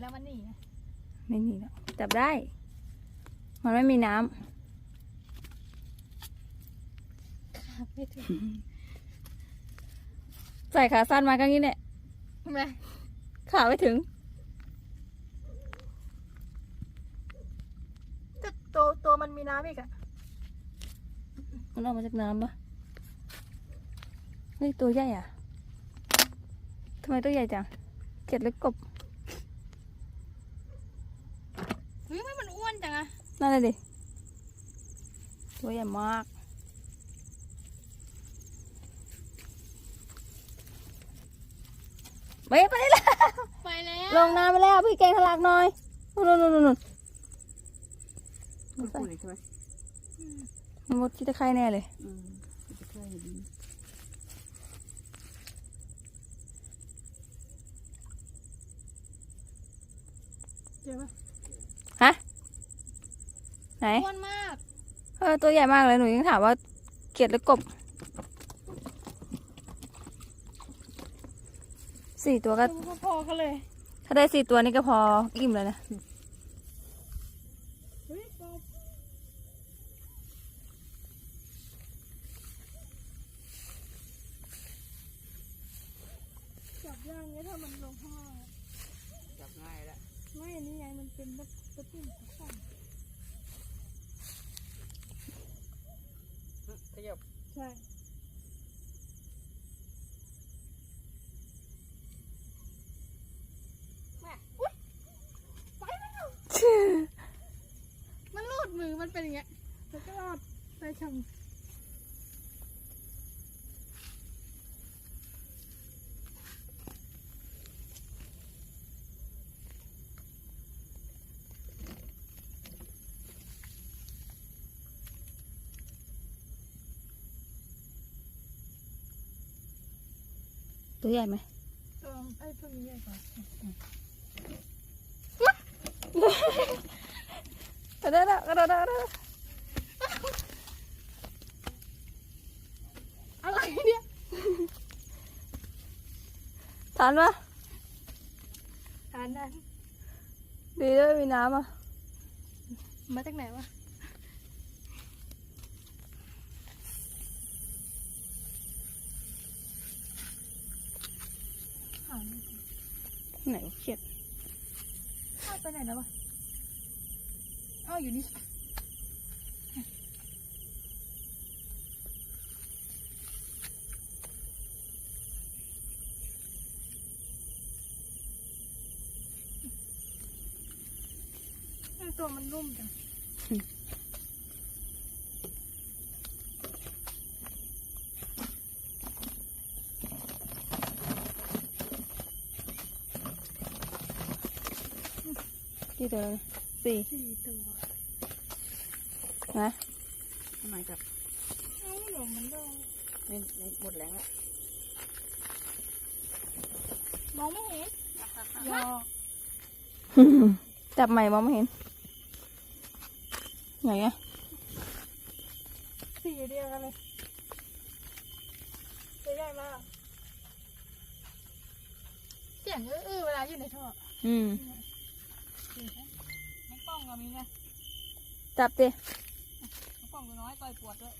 แล้วมันหนีไงไม่มีแล้วจับได้ มันไม่มีน้ำไม่ถึงใส่ขาสั้นมาก็งี้เนี่ยทำไมขาไม่ถึงแต่ตัวตัวมันมีน้ำอีกอะมันออกมาจากน้ำปะเฮ้ยตัวใหญ่อะทำไมตัวใหญ่จังเจ็ดเล็กกบ เฮ้ยมันอ้วนจังอะ นั่นเลยดิตัวใหญ่มากไปไปได้แล้วไปแล้วลงน้ำไปแล้วพี่เก่งทะลักหน่อยนู่นนู่นนู่นนู่นมันพูดเลยใช่ไหมมันมดคิดตะไคร่แน่เลยอืมจะใช่ดีเจอปะฮะ ไหนอ้วนมาก เออตัวใหญ่มากเลยหนูยังถามว่าเกลียดหรือกบสี่ตัวก็พอๆกันเลย ถ้าได้สี่ตัวนี่ก็พออิ่มเลยนะเฮ้ยปอบจับย่างเงี้ยถ้ามันลงข้างล่างอะจับง่ายแล้วไม่อันนี้ไงมันเป็นแบบตะปุ่มตะปุ่ม ยับ ใช่ แม่อุ๊ยไปแล้ว มันรูดมือมันเป็นอย่างเงี้ยแล้วก็รอดไปชม ตัวใหญ่ไหมตัวไอ้พวนี้ใหญ่กว่ากระโดดแล้วกระโดดแล้วกระโดดแล้วอะไรเนี่ยทานปะทานนั้ดีด้วยมีน้ำอะ มาจากไหนวะ หาย ไหนวะเขียดหายไปไหนแล้ววะเอ้าอยู่นี่ตัวมันนุ่มจัง กี่ตัวแล้วสี่สี่ตัวนะทำไมจับเอ้าหลงมันโดนนี่นี่หมดแรงแล้วมองไม่เห็นยอจับใหม่มองไม่เห็นไหนอะสีเดียวกันเลยตัวใหญ่มากเสียงอื้อๆเวลาอยู่ในท่ออืม น้องป้องก็มีไงจับดิน้องป้องตัวน้อยต่อยปวดด้วย